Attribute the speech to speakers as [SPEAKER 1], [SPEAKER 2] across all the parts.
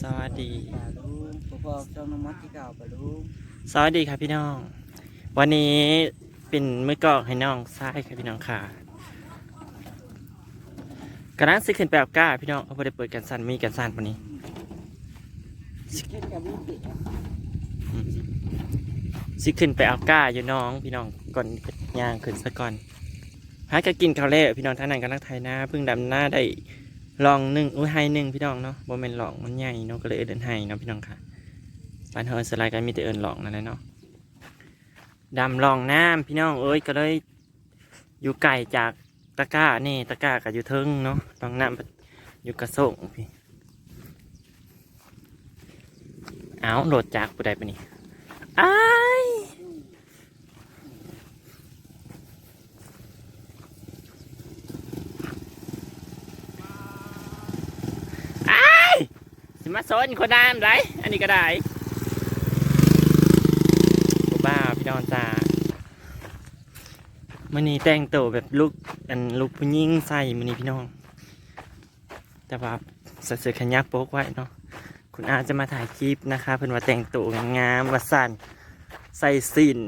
[SPEAKER 1] สวัสดี
[SPEAKER 2] ป่าลุงพ่อพ่อเจ้าน้องมัดที่เก่าป่าลุง
[SPEAKER 1] สวัสดีครับพี่น้อง วันนี้เป็นมือกลองให้น้องซ้ายครับพี่น้องค่ะกระนั้นซิขึ้นไปเอาก้าพี่น้องเขาไม่ได้เปิดกันสั่นมีกันสั่นวันนี้
[SPEAKER 2] เช่นกับลูกติด
[SPEAKER 1] อืมซิขึ้นไปเอาก้าอยู่น้อง พี่น้องก่อนย่างขึ้นซะก่อนหาก็กินข้าวเล่พี่น้องท่านนั้นกำลังไทยหน้าเพิ่งดำหน้าได้ ลองหนึ่งอุ้ยไฮหนึ่งพี่น้องเนาะโมเมนหลองมันใหญ่เนาะก็เลยเอินไฮเนาะพี่น้องค่ะบ้านเฮาสไลด์กันมีแต่เอินหลองนั่นแหละเนาะดำลองน้ำพี่น้องเอ้ยก็เลยอยู่ไกลจากตะก้านี่ตะก้ากับอยู่เทิงเนาะลองน้ำอยู่กระส่งพี่เอาโหลดจากผู้ใดปนี่อ้ายอ้ายสิมาส นคนน้ำไรอันนี้ก็ได้บ้าพี่น้องจ้ามื่อนี้แต่งตัวแบบลุกอันลุกผู้หญิงใส่มื่อนี้พี่น้อง แต่ว่าใส่เสื้อแขนยาวโป๊กไว้เนาะคุณอาจะมาถ่ายคลิปนะคะ เพิ่นว่าแต่งตัวงามๆว่าสั่นใส่สิน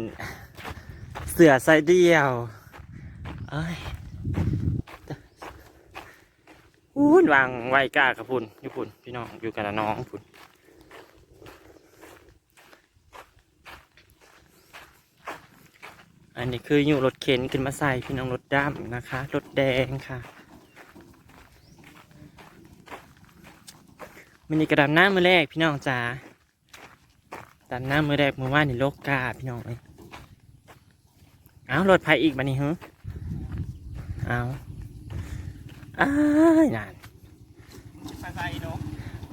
[SPEAKER 1] เสื้อใส่เดียวเอ้ยอู้น วางไว้กล้ากับพุ่นอยู่พุ่นพี่น้องอยู่กับน้องพุ่นอันนี้คืออยู่รถเข็นขึ้นมาใส่พี่น้องรถดำนะคะ รถแดงค่ะมันนี่กระดำหน้ามือแรกพี่น้องจ๋าดำหน้ามือแรกมือว่านนี่โลกกาพี่น้องเลยเอารถไฟอีกบันนี้ฮึเอาอ้ายนาน
[SPEAKER 2] ไปไปเนาะ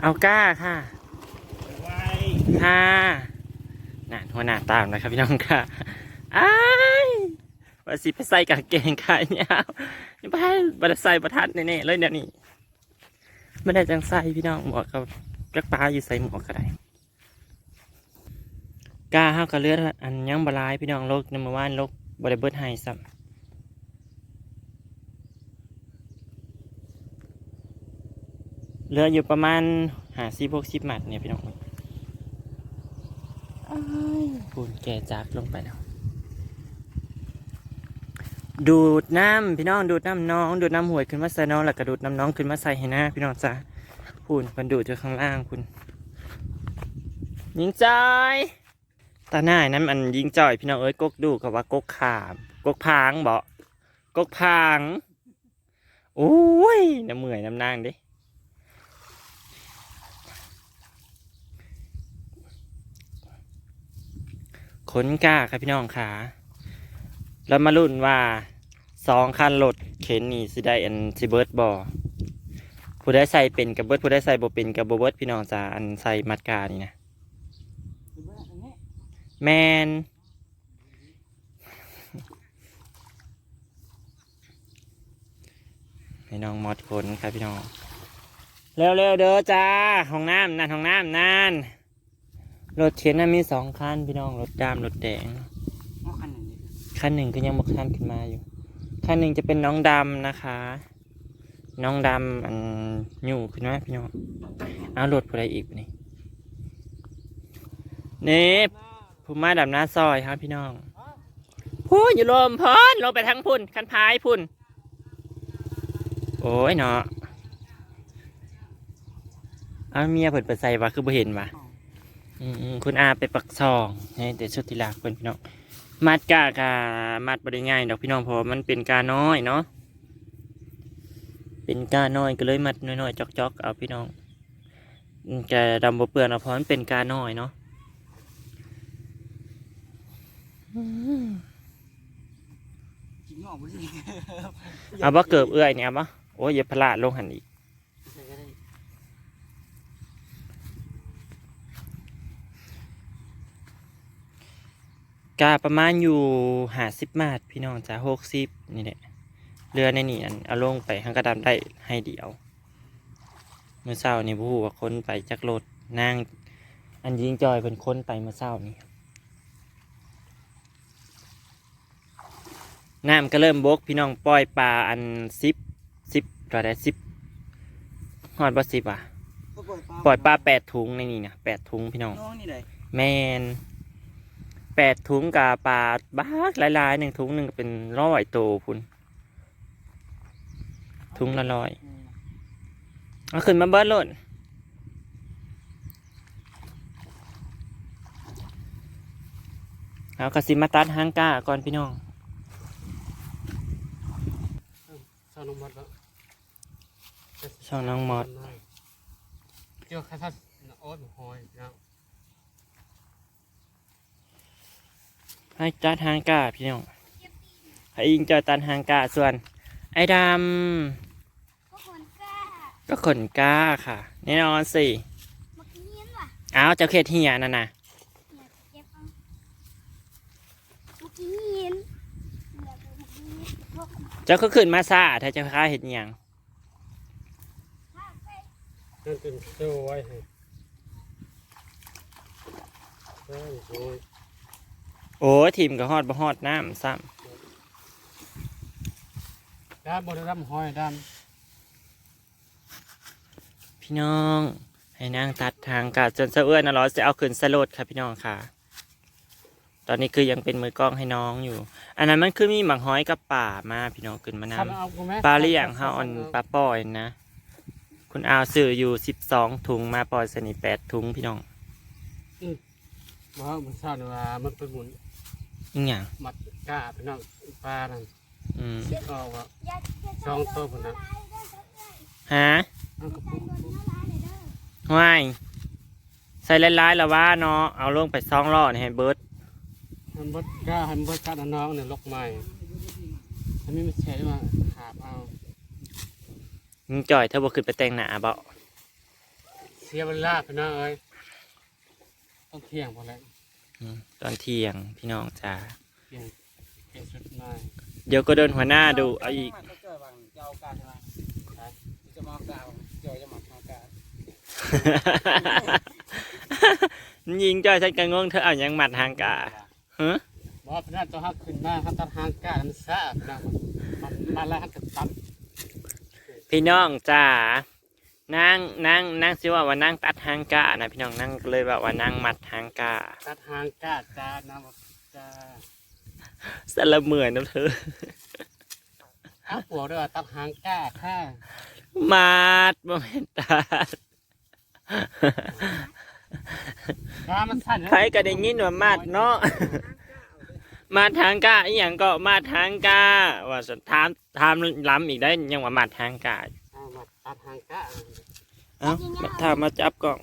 [SPEAKER 1] เอาก้าค่ะ
[SPEAKER 2] ไป
[SPEAKER 1] ค่ะนั่นหัวหน้าตามนะครับพี่น้องค่ะอ้ายว่าสิไปใส่กางเกงขายเนี่ยนี่ไปบัตรใส่ประทัดแน่ๆเลยเดี๋ยวนี้ไม่ได้จังใส่พี่น้องหมวกกับจักปลาอยู่ใส่หมวกก็ได้กล้าห้าวกับเลือดอันยังบหลายพี่น้องโลกน้ำมันว่านโลกบริเบิร์ไฮซ้ำ เหลืออยู่ประมาณหาซีพวกซิบหมัดเนี่ยพี่น้องปูนแก่จากลงไปแล้ว ดูดน้ำพี่น้องดูดน้ำน้อง ดูดน้ำหวยขึ้นมาใส่น้องแล้วก็ดูดน้ำน้องขึ้นมาใส่ให้หน้าพี่น้องจ้าพูนมันดูดจากข้างล่างคุณยิงจอยตาหน้านั้นมันยิงจอยพี่น้องเอ้ยกกดูกับว่ากกขามกกพางบอกกกพางโอ้ยน้ำเมื่อยน้ำนางเดิ ขนกล้าครับพี่น้องขาแล้วมาลุ้นว่าสองคันรถเข็นนี่สิได้อันสิเบิร์ดบอผู้ได้ใส่เป็นกับเบิร์ดผู้ได้ใส่บ่เป็นกับบ่เบิร์ดพี่น้องจ้าอันใส่มัดกานี่นะแมนให้น้องมอดขนครับพี่น้องเร็วๆเด้อจ้าห้องน้ำนั่นห้องน้ำนั่น รถเข็นน่ะมีสองคันพี่น้องรถดำรถแดง
[SPEAKER 2] อ๋อคันไหนนี่
[SPEAKER 1] คันหนึ่งก็ยังบกคันขึ้นมาอยู่คันหนึ่งจะเป็นน้องดำนะคะ น้องดำอันอยู่ขึ้นมาพี่น้องเอารถผู้ใดอีกนี่นี่ผู้มาดำหน้าซอยครับพี่น้องพูดอยู่ลมพอนลงไปทั้งพุ่นคันพายพุ่น โอ้ยเนาะเอาเมียเปิดเปิดใส่วะคือบ่เห็นวะอืมอืม คุณอาไปปักซองนี่เดี๋ยวชุดที่รักเพื่อนพี่น้องมัดกากามัดบริง่ายดอกพี่น้องเพราะว่ามันเป็นกาน้อยเนาะเป็นกาน้อยก็เลยมัดน้อยๆจอกๆเอาพี่น้องอืมแกดำบ่เปื่อนเอาเพราะมันเป็นกาน้อยเนาะอืม
[SPEAKER 2] กินงอกบ่สิ
[SPEAKER 1] เอาบ่เกิบเอื้อยเนี่ยเอาบ่โอ้ยอย่าพลาดลงหันอีก
[SPEAKER 2] ใส่ก็ได้
[SPEAKER 1] กาประมาณอยู่หาสิบมาทพี่น้องจ้าหกสิบนี่แหละเรือในนี่อันเอาลงไปข้างกระดำได้ให้เดียว เมื่อเช้านี่ผู้ว่าคนไปจากรถนั่งอันยิงจอยเป็นคนไปเมื่อเช้านี่น้ำก็เริ่มบกพี่น้องปล่อยปลาอันสิบสิบก็ได้สิบหอดบ่สิบอะ
[SPEAKER 2] ก็ปล่อยปลา
[SPEAKER 1] ปล่อยปลาแปดถุงในนี่นะแปดถุงพี่น้อง
[SPEAKER 2] น้องนี่เลย
[SPEAKER 1] แมน แปดถุงกับปลาบ้ากหลายๆหนึ่งถุงหนึ่งก็เป็นร้อยโตวพุ่นถุงละร้อยเอาขึ้นมาเบิร์ดโลดเอากระสิมาตัดหางก้าก่อนพี่น้อง
[SPEAKER 3] ชาวน้องมดแล้ว
[SPEAKER 1] ช่องน้องมอด
[SPEAKER 3] เกี่ยวข้าวทัดโอ๊ตหอยนะ
[SPEAKER 1] ให้ตัดหางก้าพี่น้องให้อิงจอยตัดหางก้าส่วน ไอ้ด
[SPEAKER 4] ก็คนกล้าำ
[SPEAKER 1] ก็ขนก้าค่ะแน่นอนสิ
[SPEAKER 4] เมื่อกี้เห็นว่ะ
[SPEAKER 1] อ้าวเจ้าเขตเหียนั่นน่ะ
[SPEAKER 4] อยากเก็บเอาเมื่อกี้เห็นอยากเป็นแบบนี้พวก
[SPEAKER 1] เจ้าก็ขึ้นมาซาถ้าเจ้าค้าเห็นอหย่าง
[SPEAKER 4] ข้าไป
[SPEAKER 3] นั่นเป็นเสื้อไว้ให้เสื้อ โอ้ย
[SPEAKER 1] โอ้ยทีมก็ฮอดบ่ฮอดน้ำซ้
[SPEAKER 3] ดามบนดำหอยดำ
[SPEAKER 1] พี่น้อง ให้นางตัดทางกาจนเสะเอื้อนนะเหรอจะเอาขึ้นสโลดค่ะพี่น้องค่ะ ตอนนี้คือยังเป็นมือกล้องให้น้องอยู่ อันนั้นมันคือมีหมักห้อยกับป่ามาพี่น้องขึ้นมาำน
[SPEAKER 3] ทำเอากูไหมำ
[SPEAKER 1] ปลาเลี้ยงเฮาอันปลาปล่อยนะ คุณอาวซื้ออยู่สิบสองถุงมาปล่อยสนิแปดถุงพี่น้อง
[SPEAKER 3] บ่มันทราบว่ามันเป็นหมุน
[SPEAKER 1] อีกอย่าง
[SPEAKER 3] มัดก้าเป็นน้องปลานั่น
[SPEAKER 1] อืม
[SPEAKER 3] สิก็ว่า
[SPEAKER 4] อยากจะ
[SPEAKER 3] สองตัวพุ่นนะ
[SPEAKER 1] ฮะ
[SPEAKER 3] เอากระ
[SPEAKER 4] ใส่
[SPEAKER 3] ปุก
[SPEAKER 4] โดนเท่าไรเลยเด้อ
[SPEAKER 1] ว่ายใส่หลายๆแล้วว่าเนาะเอาลงไปซองล่อนี่ให้เบิร์ด
[SPEAKER 3] มันบดก้าให้มันบดก้าน้องเนี่ยลกใหม่อันนี้มันแฉะมาขาบเอา
[SPEAKER 1] ยิงจ่อยเธอบอกขึ้นไปแต่งหน้าบ่
[SPEAKER 3] เสียเวลาพี่น้องเอ้ยต้องเที่ยงพอแล้ว
[SPEAKER 1] อืม ตอนเที่ยงพี่น้องจ้า
[SPEAKER 3] เที่ยงเที่ยงสุดหน่อย
[SPEAKER 1] เดี๋ยวก็เดินหัวหน้าดูเอาอีก
[SPEAKER 2] ก็เจอบังจะเอากาใช่ไหมจะมาเอากาเจอจะมาเอากา
[SPEAKER 1] ยิงจ่อยฉันก็งงเธอเอาหยังหมัดทางกาฮะ
[SPEAKER 3] บอกว่าพี่น้องตัวหักขึ้นมาหักตัดหางก้ามันซะพี่น้องมันมาแล้วหักตัดตับ
[SPEAKER 1] พี่น้องจ้า นั่งนั่งนั่งสิว่าว่านั่งตัดทางกานะพี่น้องนั่งเลยแบบว่านั่งหมัดทางกา
[SPEAKER 3] ตัดหางก้าจ้าน้ำจ้า
[SPEAKER 1] สละเหมือนนะเธอ
[SPEAKER 3] เอาปวกด้วยว่าตัดหางก้าค่ะ
[SPEAKER 1] มัดบ่แม่นตัด
[SPEAKER 3] ก้ามันสั่น
[SPEAKER 1] ใครก็ได้ยินว่ามัดเนาะมาทางกาอีหยังก็มาทางกาว่าสถามถามล้ำอีกได้ยังว่ามาทางกา
[SPEAKER 3] เอามา ตัดหางก้า
[SPEAKER 1] เอ้าถ้ามาจับกล้อง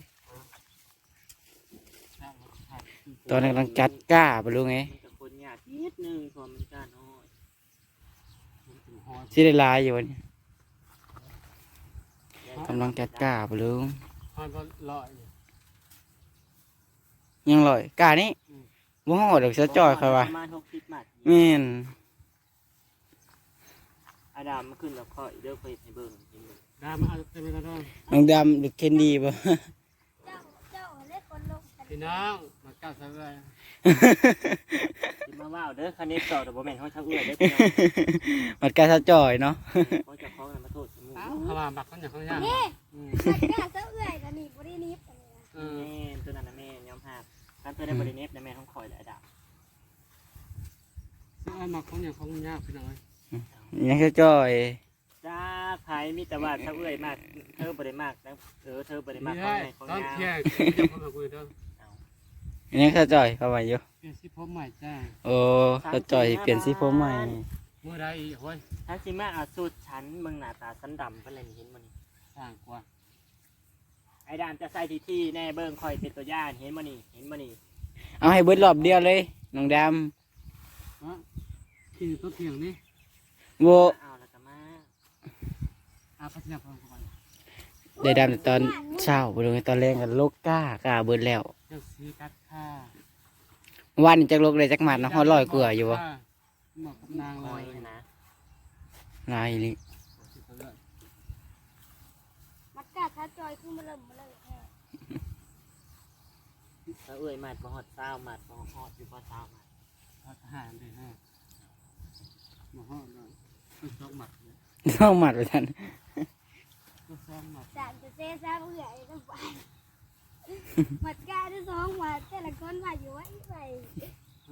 [SPEAKER 2] ตอนนี้กำลังจัดก้าไปรู้ไง
[SPEAKER 1] มีแต่คนยากนิดนึงพอมันกาน้อย
[SPEAKER 2] สิได้ลายอยู่นี่กำลังจัดก้าไปรู้
[SPEAKER 3] หอยบ่ลอย
[SPEAKER 2] ยังลอยก้านี้บ่ฮอดดอกเสียจ่อยค่อยว่า
[SPEAKER 1] ประมาณหกสิบมัด
[SPEAKER 2] แม่น
[SPEAKER 1] อาดามมาขึ้นแล้วค่อยเด้อค่อยให้เบิ่งให้เบิ่ง
[SPEAKER 3] ดามาเอาเต็มไปแล้ว
[SPEAKER 2] น้องดำหรือเคนดีบ่
[SPEAKER 4] เจ้าเจ้าเล็กคนลงกัน
[SPEAKER 3] พี่น้องมาก้าใส่เลย
[SPEAKER 1] สิมาว่าวเด้อคันนี้ต่อแต่บ่แม่นเฮาชักเอื้อยเด้อพี่น้อง
[SPEAKER 2] มันกาซะจ่อยเนาะ
[SPEAKER 1] เขาจะฟ้องนำมาโทษสมุน
[SPEAKER 3] เอ้าเขามาบักเขาอย่างเขาอย่าง
[SPEAKER 4] นี่
[SPEAKER 1] อืม
[SPEAKER 4] สักกล้าเสื้อเอื่อยกันนี่บรินิฟอันนี้นะ
[SPEAKER 3] เออ
[SPEAKER 1] แม่นตัวนั้นน่ะแม่นยอมหักคันเธอได้บ่ได้เน็บนะแม่นของข่อยแหละอาดาม
[SPEAKER 3] ซึ่งเอามาเขาอย่างเขายากพี่น้อง
[SPEAKER 2] ยังซะจ่อย
[SPEAKER 1] จ้าไผมีแต่ว่าชักเอื้อยมากเธอบ่ได้มากนะเออเธอบ่ได้มาก
[SPEAKER 3] ไม่
[SPEAKER 1] ของ
[SPEAKER 3] ได้
[SPEAKER 1] ในของ
[SPEAKER 3] ตอน
[SPEAKER 1] ยา
[SPEAKER 3] เที่ยงจะพามาคุยเด้อ
[SPEAKER 2] ยังซะจ่อยเข้ามาอยู่
[SPEAKER 3] เปลี่ยนสีผมใหม่จ้า
[SPEAKER 2] โอ้ซะจ่อยเปลี่ยนสีผมใหม่
[SPEAKER 3] เมื่อใดอีกโอ้ย
[SPEAKER 1] ถ้าสิมาเอาสูตรฉันเบิ่งหน้าตาสันดำเพิ่นเลยนี่เห็นบ่นี่
[SPEAKER 3] สร้างกว่า
[SPEAKER 1] ไอ้ดามจะใส่ที่ที่แน่เบิ่งข่อยเป็นตัวอย่างเห็นบ่นี่เห็นบ่นี่
[SPEAKER 2] เอาให้เบิดรอบเดียวเลยน้องด
[SPEAKER 3] ฮะที่ต้นเที่ยงนี่ำ
[SPEAKER 2] บ่ ได้ดำแต่ตอนเช้าบ่รู้ไงตอนแรงกันโลกก้ากาเบิดแล้ว
[SPEAKER 3] เจ้าสีกัดค่า
[SPEAKER 2] วันนี้จักโลกได้จักหมัดเนาะฮอดร้อยกว่าอยู่บ่
[SPEAKER 3] เหมาะกับนาง
[SPEAKER 1] ห
[SPEAKER 3] เล
[SPEAKER 1] อย
[SPEAKER 3] ย
[SPEAKER 1] นะ
[SPEAKER 2] ลายนี่
[SPEAKER 4] มันกล้าท้าจอยคือมาเริ่มมาเลยแค่
[SPEAKER 1] ถ้าเอ้ยมัดบ่ฮอด20มัดบ่ฮอดอยู่บ่20มัด
[SPEAKER 3] ทหารเลยฮะมาห้องเลยต้องหมัดเลย
[SPEAKER 2] ต้องหมัดไปทัน
[SPEAKER 3] ก็ซ้อมหมัด
[SPEAKER 4] สามจะเซ่ซาเบื่อไอ้ต้องไปหมัดกาที่สองหมัดแต่ละคนมาอยู่ไว้ไป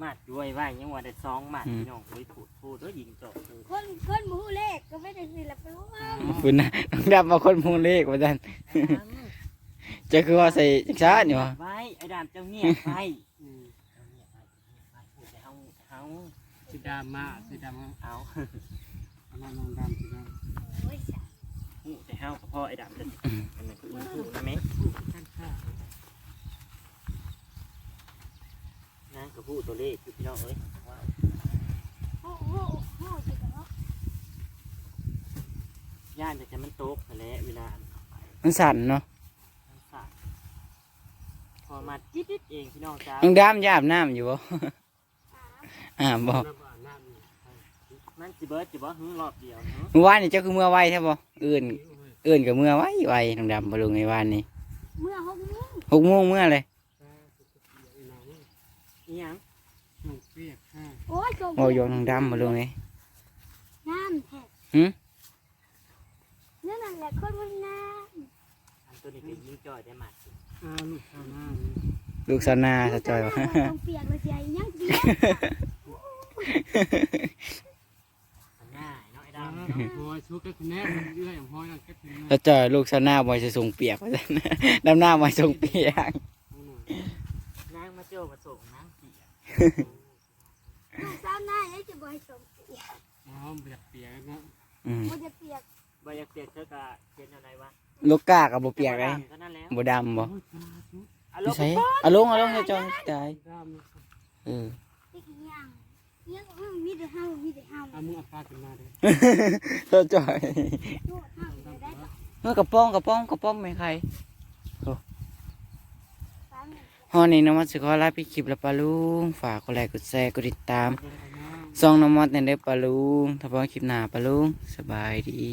[SPEAKER 1] มาดด้วยว่ายังว่าได้สองมาดพี่น้องโอ้ยพูดพูดแล้วยิงจบเลย
[SPEAKER 4] คนคนหมูเลขก็ไม่ได้สิละไปรู้ว่า
[SPEAKER 2] คุณนะน้องดำมาคนพูงเลขว่าจันจะคือว่าใส่จักช้านี่วะ
[SPEAKER 1] ไว้ไอ้ดามเจ้าเงียบไว้
[SPEAKER 3] อืม
[SPEAKER 1] เจ้าเงียบไว้เงียบไว้พูดแต่เฮาเฮา
[SPEAKER 3] สีดำมาสีดำ
[SPEAKER 1] เอา
[SPEAKER 3] อันนั้นน้องดำสีดำ
[SPEAKER 4] โอ้ยสา ม
[SPEAKER 1] พูดแต่เฮาก็พอไอ้ดามจะอันนั้นคือพูดใช่ไหม
[SPEAKER 3] กันค่ะ
[SPEAKER 1] นะก็พูดตัวเลขคือพี่น้องเอ้ยว่า
[SPEAKER 4] โอ้โหโอ้โหจิตเนาะ
[SPEAKER 1] ย่านจะมันโต๊กไปแล้วเวลาอันเข้าไป
[SPEAKER 2] มันสั่นเนาะ
[SPEAKER 1] มันสั่นพอมาจิ๊ดๆเองพี่น้องจ้า
[SPEAKER 2] น้องดำยาบน้ำอยู่บ่ อ่าบอก
[SPEAKER 3] น้ำอ่านน้ำนี่
[SPEAKER 1] มันจิเบิร์ดจิบ่หึรอบเดียวเนาะ
[SPEAKER 2] เมื่อวานนี่เจ้าคือเมื่อไวใช่บ่อื่น
[SPEAKER 3] โอ้ย
[SPEAKER 2] อื่นกับเมื่อไวไวน้องดำบลุงในวานนี้
[SPEAKER 4] เมื่อหกโมง
[SPEAKER 2] หกโมงเมื่อเลย
[SPEAKER 3] ตาสุดๆอีหนัง
[SPEAKER 1] อีหยัง
[SPEAKER 3] หนุ่มเปียกค่ะ
[SPEAKER 4] โอ้ยจม
[SPEAKER 2] โอ้ยน้องดำบลุงไง
[SPEAKER 4] น้ำแท้
[SPEAKER 2] หืม
[SPEAKER 4] นั่นแหละคนมันน้
[SPEAKER 1] อันตัวนี้เป็นยิงจอยได้หมัดสิ
[SPEAKER 3] อ้าวลูกชาวนานี่
[SPEAKER 2] ลูกสาวนาำสะจอย
[SPEAKER 4] ว่า
[SPEAKER 2] ว่า
[SPEAKER 4] ต้องเปียกเลยเสียยังเปียก
[SPEAKER 1] มันง่ายเนาะไอ้
[SPEAKER 3] อ้า
[SPEAKER 1] ดำ
[SPEAKER 3] ว
[SPEAKER 1] เนาะ
[SPEAKER 3] โอ้ยชุกก็คือแน่มันเอื้อยของห้อยนั่นก็คือแน่
[SPEAKER 2] สะจอยลูกสาวนาบอยจะส่งเปียกว่าจันดำหน้าบอยส่งเปียก
[SPEAKER 3] เอาหน่อย
[SPEAKER 1] นางมาเจ้ามาส่งนางเปียก
[SPEAKER 4] ลูกสาวหน้ายังจะบ่ให้สมเปียก
[SPEAKER 3] อ๋อเปียกเปียกนะ
[SPEAKER 2] อืม
[SPEAKER 4] มันจะเปียก
[SPEAKER 1] บอยากเปียกเธอกะเขียนอะไรวะ
[SPEAKER 2] ลูกกากับบ่เปียกเลย
[SPEAKER 1] เท่านั้นแล้ว
[SPEAKER 2] บ่ดำบ่
[SPEAKER 3] โอ้ยชาชุ
[SPEAKER 1] เอาล
[SPEAKER 2] ไม่
[SPEAKER 1] ง
[SPEAKER 2] ใช่เอาลงเอาลงสะจอยตาย
[SPEAKER 3] ดำ
[SPEAKER 2] เออ
[SPEAKER 4] ติ๊กยังยังก็มีแต่เฮามีแต่เฮา
[SPEAKER 3] เอามึงเอาปลาขึ้นมาเลย
[SPEAKER 2] สะจอย
[SPEAKER 4] โดดเฮาจะได้ปะ
[SPEAKER 2] เมื่อกระป้องกระป้องกระป้องไม่ใคร
[SPEAKER 4] สาม
[SPEAKER 2] ฮอนี้น้องมัดสิขอลาพี่คลิปแล้วปะลุงฝากกดไลค์กดแชร์กดติดตาม
[SPEAKER 3] เอาน้ำ
[SPEAKER 2] ซองน้องมอดในเด้อปะลุงถ้าพอคลิปหน้าปะลุงสบายดี